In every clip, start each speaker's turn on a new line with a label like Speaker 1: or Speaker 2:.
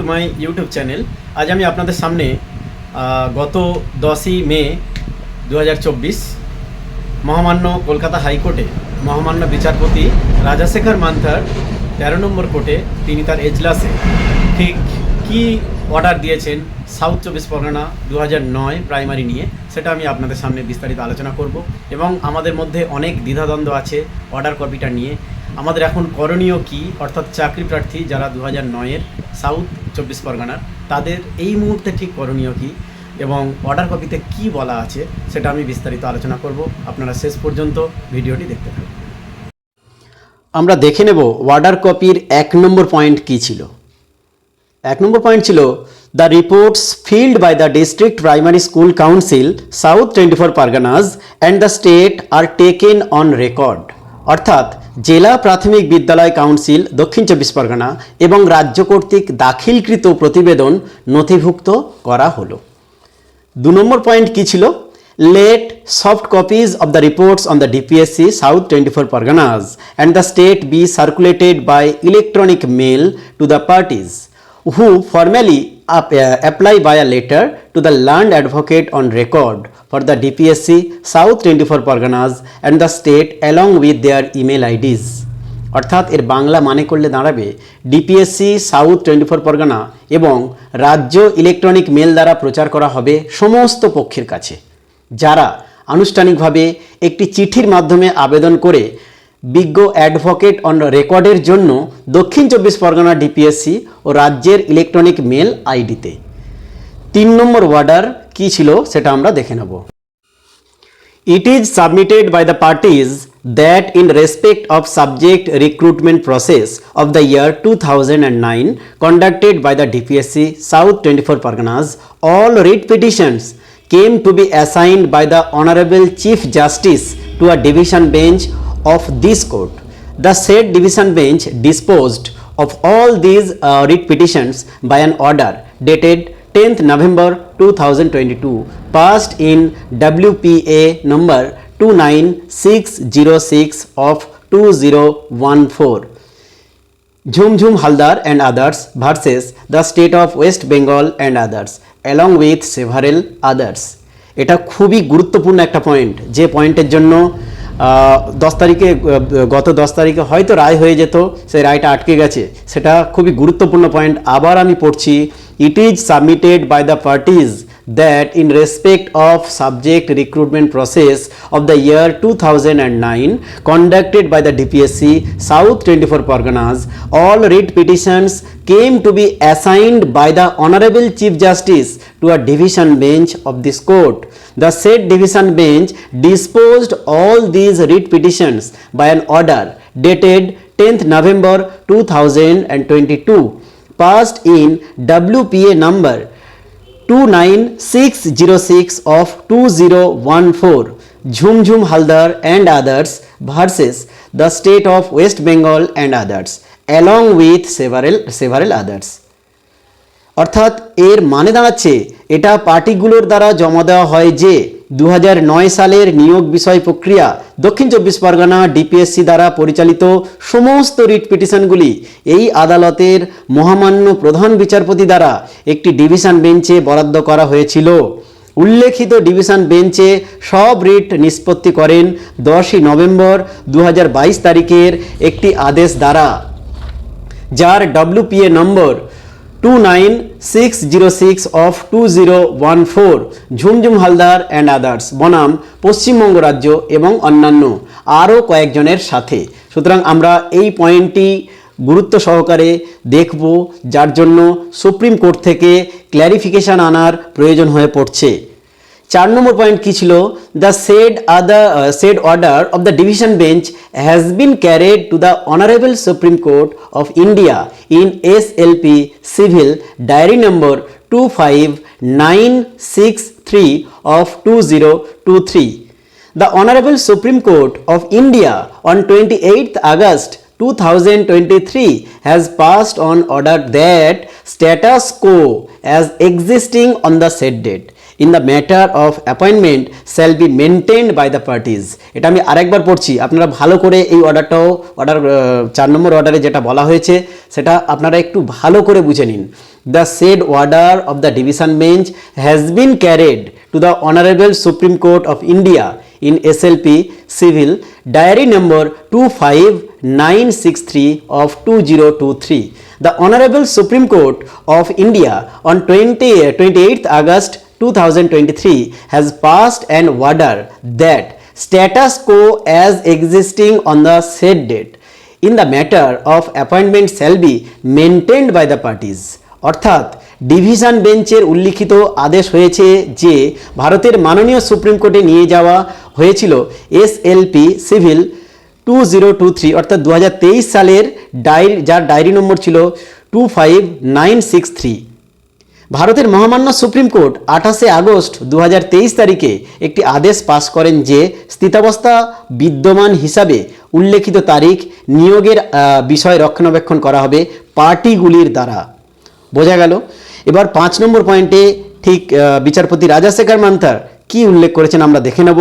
Speaker 1: To my YouTube channel আজ আমি আপনাদের সামনে গত দশই মে দু হাজার চব্বিশ মহামান্য কলকাতা হাইকোর্টে মহামান্য বিচারপতি রাজাশেখর মান্থার তেরো নম্বর কোর্টে তিনি তার এজলাসে ঠিক কী অর্ডার দিয়েছেন সাউথ চব্বিশ পরগনা দু নয় প্রাইমারি নিয়ে, সেটা আমি আপনাদের সামনে বিস্তারিত আলোচনা করব। এবং আমাদের মধ্যে অনেক দ্বিধাদ্বন্দ্ব আছে অর্ডার কপিটা নিয়ে। আমাদের এখন করণীয় কি? অর্থাৎ চাকরি প্রার্থী যারা দু হাজার নয়ের সাউথ চব্বিশ পরগনার, তাদের এই মুহূর্তে ঠিক করণীয় কি? এবং অর্ডার কপিতে কি বলা আছে, সেটা আমি বিস্তারিত আলোচনা করব। আপনারা শেষ পর্যন্ত ভিডিওটি দেখতে থাকুন। আমরা দেখে নেব অর্ডার কপির এক নম্বর পয়েন্ট কি ছিল। এক নম্বর পয়েন্ট ছিল, the reports filed by the district primary school council, south twenty four Parganas and the state are taken on record. অর্থাৎ জেলা প্রাথমিক বিদ্যালয় কাউন্সিল দক্ষিণ চব্বিশ পরগনা এবং রাজ্য কর্তৃক দাখিলকৃত প্রতিবেদন নথিভুক্ত করা হলো। দু নম্বর পয়েন্ট কি ছিল? Let soft copies of the reports on the DPSC south twenty four Parganas and the state be circulated by electronic mail to the parties who uh, apply by a letter to the land advocate on record. For the DPSC South 24 Parganas and the state along with their email IDs. অর্থাৎ এর বাংলা মানে করলে দাঁড়াবে DPSC south twenty four Pargana এবং রাজ্য electronic mail দ্বারা প্রচার করা হবে সমস্ত পক্ষের কাছে যারা আনুষ্ঠানিকভাবে একটি চিঠির মাধ্যমে আবেদন করে বিজ্ঞ অ্যাডভোকেট অন রেকর্ডের জন্য দক্ষিণ চব্বিশ পরগনা ডিপিএসসি ও রাজ্যের ইলেকট্রনিক মেল আইডিতে তিন নম্বর অর্ডার কী ছিল সেটা আমরা দেখে নেব It is submitted by the parties that in respect of subject recruitment process of the year 2009 conducted by the DPSC South 24 Parganas, all writ petitions came to be assigned by the Honorable Chief Justice to a division bench of this court. The said division bench disposed of all these uh, writ petitions by an order dated 10th November 2022 passed in WPA number 29606 of 2014 Jhumjhum Haldar and others versus the state of West Bengal and others along with several others এটা খুবই গুরুত্বপূর্ণ একটা point যে পয়েন্টের জন্য দশ তারিখে গত দশ তারিখে হয়তো রায় হয়ে যেত, সেই রায়টা আটকে গেছে। সেটা খুবই গুরুত্বপূর্ণ পয়েন্ট আবার আমি পড়ছি it is submitted by the parties that in respect of subject recruitment process of the year two thousand and nine conducted by the DPSC south twenty four Parganas all writ petitions came to be assigned by the Honorable Chief Justice to a division bench of this court. The said division bench disposed all these writ petitions by an order dated 10th November 2022 passed in WPA number 29606 of 2014 Jhumjhum Haldar and others versus the state of West Bengal and others along with several several others অর্থাৎ এর মানে দাঁড়াচ্ছে, এটা পার্টিগুলোর দ্বারা জমা দেওয়া হয় যে দু হাজার নয় সালের নিয়োগ বিষয় প্রক্রিয়া দক্ষিণ চব্বিশ পরগনা ডিপিএসসি দ্বারা পরিচালিত সমস্ত রিট পিটিশনগুলি এই আদালতের মহামান্য প্রধান বিচারপতি দ্বারা একটি ডিভিশন বেঞ্চে বরাদ্দ করা হয়েছিল। উল্লেখিত ডিভিশন বেঞ্চে সব রিট নিষ্পত্তি করেন দশই নভেম্বর দু হাজার বাইশ তারিখের একটি আদেশ দ্বারা। যার WPA number two nine six zero six of two zero one four Jhumjhum Haldar and others বনাম, পশ্চিমবঙ্গ রাজ্য এবং অন্যান্য আরও কয়েকজনের সাথে। সুতরাং আমরা এই পয়েন্টটি গুরুত্ব সহকারে দেখব, যার জন্য সুপ্রিম কোর্ট থেকে ক্ল্যারিফিকেশান আনার প্রয়োজন হয়ে পড়ছে। চার নম্বর পয়েন্ট কি ছিল? The said other said order of the division bench has been carried to the honourable supreme court of India in S L P civil diary number two five nine six three of two zero two three The Honorable Supreme Court of India on 28th August 2023 has passed on order that status quo as existing on the said date.
Speaker 2: In the matter of appointment shall be maintained by the parties এটা আমি আরেকবার পড়ছি। আপনারা ভালো করে এই অর্ডারটাও order চার নম্বর অর্ডারে যেটা বলা হয়েছে সেটা আপনারা একটু ভালো করে বুঝে নিন। The said order of the division bench has been carried to the honourable supreme court of India in SLP Civil Diary number 25963 of 2023. The Honorable Supreme Court of India on 20, 28th August 2023 has passed an order that status quo as existing on the said date in the matter of appointment shall be maintained by the parties. অর্থাৎ division বেঞ্চের উল্লিখিত আদেশ হয়েছে যে ভারতের মাননীয় supreme কোর্টে নিয়ে যাওয়া হয়েছিল SLP civil two zero two three অর্থাৎ দু হাজার তেইশ সালের ডায়েরি যার ডায়েরি নম্বর ছিল two five nine six three ভারতের মহামান্য সুপ্রিম কোর্ট আঠাশে আগস্ট দু হাজার তেইশ তারিখে একটি আদেশ পাস করেন যে স্থিতাবস্থা বিদ্যমান হিসাবে উল্লেখিত তারিখ নিয়োগের বিষয় রক্ষণাবেক্ষণ করা হবে পার্টিগুলির দ্বারা। বোঝা গেল? এবার পাঁচ নম্বর পয়েন্টে ঠিক বিচারপতি রাজাশেখর মান্থার কি উল্লেখ করেছেন আমরা দেখে নেব।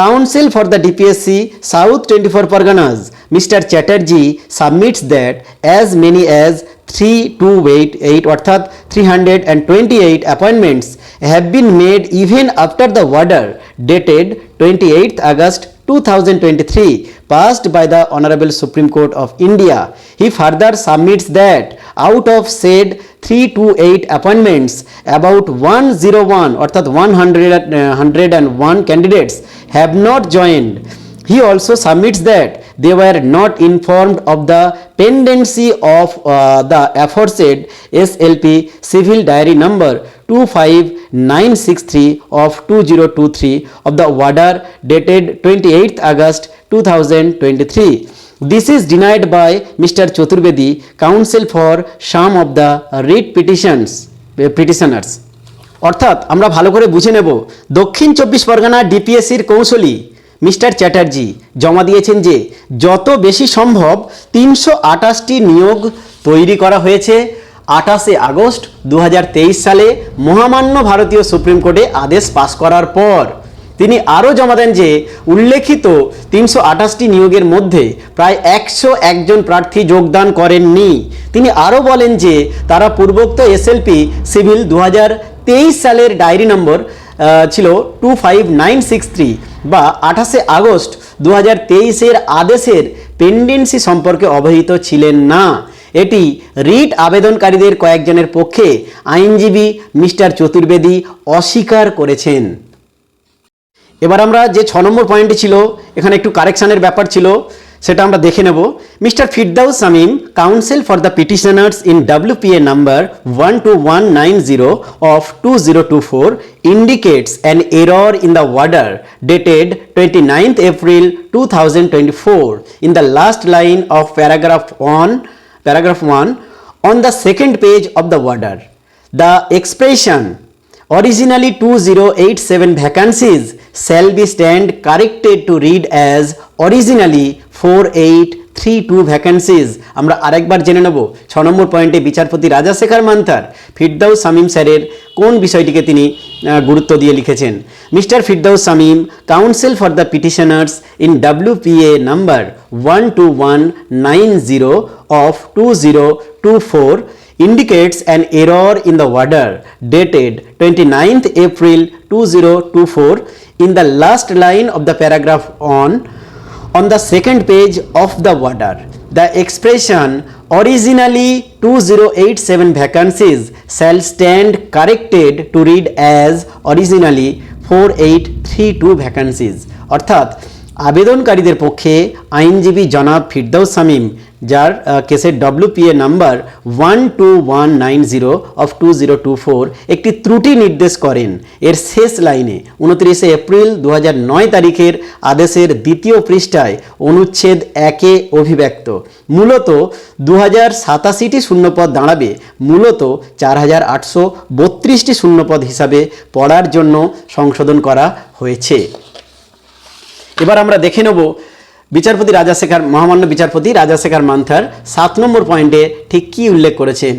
Speaker 2: Counsel for the DPSC south twenty four Parganas, mister Chatterjee submits that as many as 328 অর্থাৎ 328 appointments have been made even after the order dated 28th August 2023 passed by the Honorable Supreme Court of India. He further submits that out of said 328 appointments, about 101 or 100, 101 uh, candidates have not joined. He also submits that they were not informed of the pendency of uh, the aforesaid SLP civil diary number 25963 of 2023 of the order dated 28th August 2023. This is denied by Mr. Choturbedi, counsel for some of the writ petitions, petitioners. অর্থাৎ আমরা ভালো করে বুঝে নেব দক্ষিণ চব্বিশ পরগনা ডিপিএসসির কৌশলী mister Chatterjee জমা দিয়েছেন যে, যত বেশি সম্ভব তিনশো আটাশটি নিয়োগ তৈরি করা হয়েছে। আঠাশে আগস্ট দু হাজার তেইশ সালে মহামান্য ভারতীয় সুপ্রিম কোর্টে আদেশ পাশ করার পর তিনি আরও জমা দেন যে, উল্লেখিত তিনশো আঠাশটি নিয়োগের মধ্যে প্রায় একশো একজন প্রার্থী যোগদান করেননি। তিনি আরও বলেন যে, তারা পূর্বোক্ত এসএলপি সিভিল দু তেইশ সালের ডায়েরি নম্বর ছিল two five nine six three বা আঠাশে আগস্ট দু হাজার তেইশের আদেশের পেন্ডেন্সি সম্পর্কে অবহিত ছিলেন না। এটি রিট আবেদনকারীদের কয়েকজনের পক্ষে আইনজীবী মিস্টার চতুর্বেদী অস্বীকার করেছেন। এবার আমরা যে ছ নম্বর পয়েন্টে ছিল, এখানে একটু কারেকশানের ব্যাপার ছিল সেটা আমরা দেখে নেব। Mister Firdaus Samim counsel for the petitioners in WPA number one two one nine zero of two zero two four indicates an error in the order dated twenty ninth April two thousand twenty four in the last line of paragraph one paragraph 1 on the second page of the order, the expression originally 2087 vacancies shall be stand corrected to read as originally 4832 vacancies আমরা আরেকবার জেনে নেব, ছ নম্বর পয়েন্টে বিচারপতি রাজাশেখর মান্থার, ফিরদাউস সামিম স্যারের কোন বিষয়টিকে তিনি গুরুত্ব দিয়ে লিখেছেন। Mister Firdaus Samim counsel for the petitioners in WPA number one two one nine zero of 2024 indicates an error in the order dated 29th April 2024 in the last line of the paragraph on on the second page of the order. The expression originally 2087 vacancies shall stand corrected to read as originally 4832 vacancies অর্থাৎ আবেদনকারীদের পক্ষে আইনজীবী জনাব ফিরদৌস সামিম যার কেসের WPA number one two one nine zero of two zero two four একটি ত্রুটি নির্দেশ করেন। এর শেষ লাইনে উনত্রিশে এপ্রিল দু নয় তারিখের আদেশের দ্বিতীয় পৃষ্ঠায় অনুচ্ছেদ একে অভিব্যক্ত। মূলত দু হাজার সাতাশিটি শূন্যপদ দাঁড়াবে। মূলত চার হাজার আটশো বত্রিশটি শূন্যপদ হিসাবে পড়ার জন্য সংশোধন করা হয়েছে। এবার আমরা দেখে নেব বিচারপতি রাজা রাজাশেখর, মহামান্য বিচারপতি রাজা শেখার মান্থার সাত নম্বর পয়েন্টে ঠিক কি উল্লেখ করেছেন।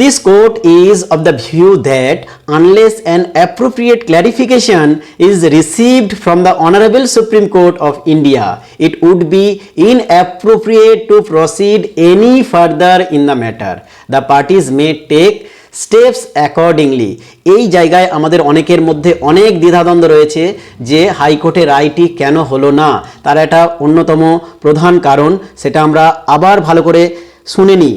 Speaker 2: This court is of the view that unless an appropriate clarification is received from the honourable supreme court of India it would be inappropriate to proceed any further in the matter the parties may take steps accordingly এই জায়গায় আমাদের অনেকের মধ্যে অনেক দ্বিধাদ্বন্দ্ব রয়েছে যে হাইকোর্টের রায়টি কেন হলো না। তার একটা অন্যতম প্রধান কারণ, সেটা আমরা আবার ভালো করে শুনে নিই।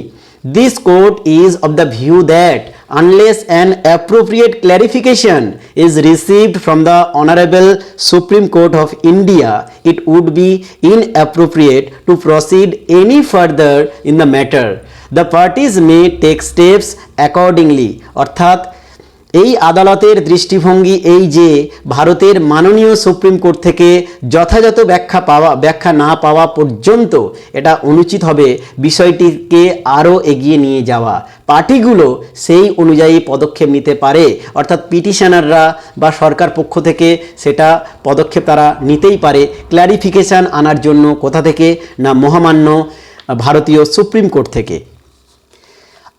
Speaker 2: This court is of the view that unless an appropriate clarification is received from the honourable supreme court of India it would be inappropriate to proceed any further in the matter the parties may take steps accordingly অর্থাৎ, এই আদালতের দৃষ্টিভঙ্গি এই যে ভারতের মাননীয় supreme court থেকে যথাযথ ব্যাখ্যা পাওয়া, ব্যাখ্যা না পাওয়া পর্যন্ত এটা অনুচিত হবে। বিষয়টিকে আরও এগিয়ে নিয়ে যাওয়া। পার্টিগুলো সেই অনুযায়ী পদক্ষেপ নিতে পারে। অর্থাৎ পিটিশনাররা বা সরকার পক্ষ থেকে সেটা পদক্ষেপ তারা নিতেই পারে। ক্ল্যারিফিকেশান আনার জন্য কোথা থেকে? না মহামান্য ভারতীয় সুপ্রিম কোর্ট থেকে।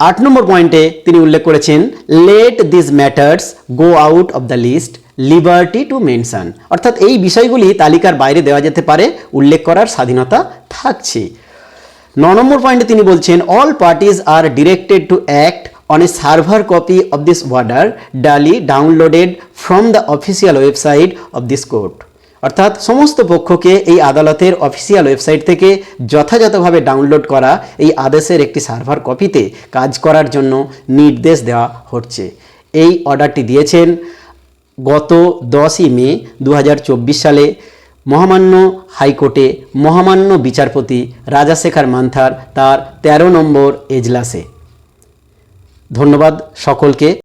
Speaker 2: আট নম্বর পয়েন্টে তিনি উল্লেখ করেছেন let this matters go out of the list liberty to mention অর্থাৎ এই বিষয়গুলি তালিকার বাইরে দেওয়া যেতে পারে, উল্লেখ করার স্বাধীনতা থাকছে। ন নম্বর পয়েন্টে তিনি বলছেন all parties are directed to act on a server copy of this order duly downloaded from the official website of this court অর্থাৎ সমস্ত পক্ষকে এই আদালতের অফিসিয়াল ওয়েবসাইট থেকে যথাযথভাবে ডাউনলোড করা, এই আদেশের একটি সার্ভার কপিতে কাজ করার জন্য নির্দেশ দেওয়া হচ্ছে। এই অর্ডারটি দিয়েছেন গত দশই মে দু হাজার চব্বিশ সালে মহামান্য হাইকোর্টে মহামান্য বিচারপতি রাজাশেখর মান্থার তার ১৩ নম্বর এজলাসে। ধন্যবাদ সকলকে।